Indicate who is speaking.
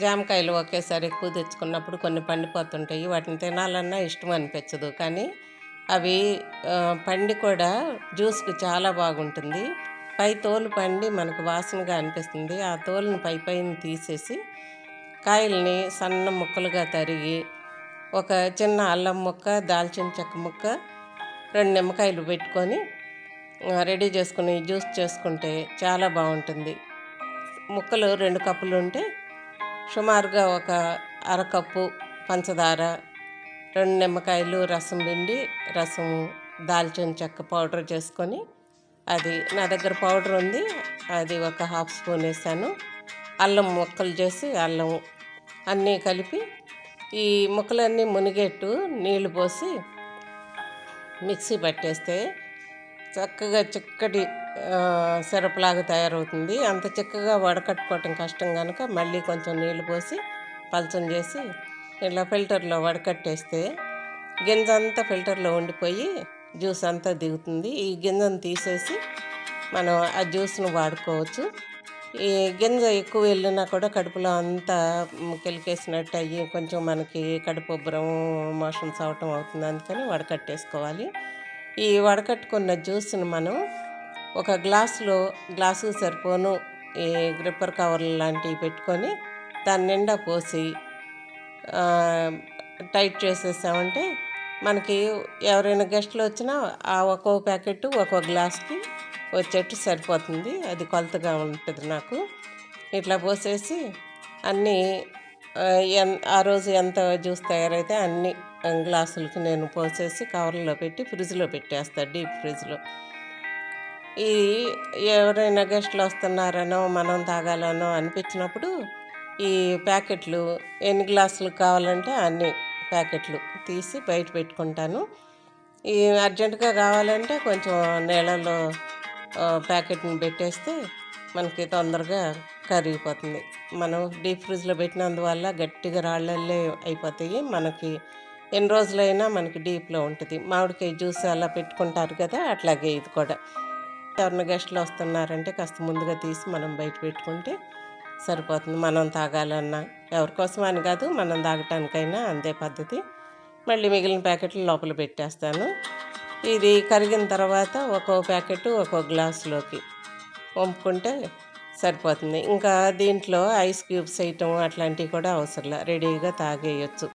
Speaker 1: జామకాయలు ఒకేసారి ఎక్కువ తెచ్చుకున్నప్పుడు కొన్ని పండిపోతుంటాయి. వాటిని తినాలన్నా ఇష్టం అనిపించదు. కానీ అవి పండి కూడా జ్యూస్కి చాలా బాగుంటుంది. పై తోలు పండి మనకు వాసనగా అనిపిస్తుంది. ఆ తోలుని పై పైన తీసేసి కాయల్ని సన్న ముక్కలుగా తరిగి ఒక చిన్న అల్లం ముక్క దాల్చిన చెక్క ముక్క రెండు నిమ్మకాయలు పెట్టుకొని రెడీ చేసుకుని జ్యూస్ చేసుకుంటే చాలా బాగుంటుంది. ముక్కలు రెండు కప్పులు ఉంటే సుమారుగా ఒక అరకప్పు పంచదార రెండు నిమ్మకాయలు రసం పిండి రసం దాల్చిన చెక్క పౌడర్ చేసుకొని అది నా దగ్గర పౌడర్ ఉంది. అది ఒక హాఫ్ స్పూన్ వేసాను. అల్లం ముక్కలు చేసి అల్లం అన్నీ కలిపి ఈ ముక్కలన్నీ మునిగేట్టు నీళ్ళు పోసి మిక్సీ పట్టేస్తే చక్కగా చిక్కటి సిరప్లాగా తయారవుతుంది. అంత చిక్కగా వడకట్టుకోవటం కష్టం కనుక మళ్ళీ కొంచెం నీళ్ళు పోసి పలచం చేసి ఇలా ఫిల్టర్లో వడకట్టేస్తే గింజ అంతా ఫిల్టర్లో ఉండిపోయి జ్యూస్ అంతా దిగుతుంది. ఈ గింజను తీసేసి మనం ఆ జ్యూస్ను వాడుకోవచ్చు. ఈ గింజ ఎక్కువ వెళ్ళినా కూడా కడుపులో అంతా కెలికేసినట్టు అయ్యి కొంచెం మనకి కడుపు ఉబ్బరం మోషన్స్ అవటం అవుతుంది. అందుకని వడకట్టేసుకోవాలి. ఈ వడకట్టుకున్న జ్యూస్ని మనం ఒక గ్లాసులో గ్లాసు సరిపోను ఈ గ్రిప్పర్ కవర్లు లాంటివి పెట్టుకొని దాని నిండా పోసి టైట్ చేసేసామంటే మనకి ఎవరైనా గెస్ట్లు వచ్చినా ఆ ఒక్కో ప్యాకెట్ ఒక్కో గ్లాస్కి వచ్చేట్టు సరిపోతుంది. అది కొలతగా ఉంటుంది నాకు. ఇట్లా పోసేసి అన్నీ ఆ, ఎన్ ఆ రోజు ఎంత జ్యూస్ తయారైతే అన్నీ గ్లాసులకి నేను పోసేసి కవర్లో పెట్టి ఫ్రిడ్జ్లో పెట్టేస్తా డీప్ ఫ్రిడ్జ్లో. ఈ ఎవరైనా గెస్ట్లు వస్తున్నారనో మనం తాగాలనో అనిపించినప్పుడు ఈ ప్యాకెట్లు ఎన్ని గ్లాసులు కావాలంటే అన్ని ప్యాకెట్లు తీసి బయట పెట్టుకుంటాను. ఈ అర్జెంటుగా కావాలంటే కొంచెం నీళ్ళలో ప్యాకెట్ని పెట్టేస్తే మనకి తొందరగా కరిగిపోతుంది. మనం డీప్ ఫ్రిడ్జ్లో పెట్టినందువల్ల గట్టిగా రాళ్ళల్లే అయిపోతాయి మనకి ఎన్ని రోజులైనా మనకి డీప్లో ఉంటుంది. మామిడికాయ జ్యూస్ అలా పెట్టుకుంటారు కదా అట్లాగే ఇది కూడా. ఎవరిన గెస్ట్లు వస్తున్నారంటే కాస్త ముందుగా తీసి మనం బయట పెట్టుకుంటే సరిపోతుంది. మనం తాగాలన్నా ఎవరికోసం అని కాదు మనం తాగటానికైనా అందే పద్ధతి. మళ్ళీ మిగిలిన ప్యాకెట్లు లోపల పెట్టేస్తాను. ఇది కరిగిన తర్వాత ఒక్కో ప్యాకెట్ ఒక్కో గ్లాసులోకి వంపుకుంటే సరిపోతుంది. ఇంకా దీంట్లో ఐస్ క్యూబ్స్ వేయటం అట్లాంటివి కూడా అవసరం రెడీగా తాగేయచ్చు.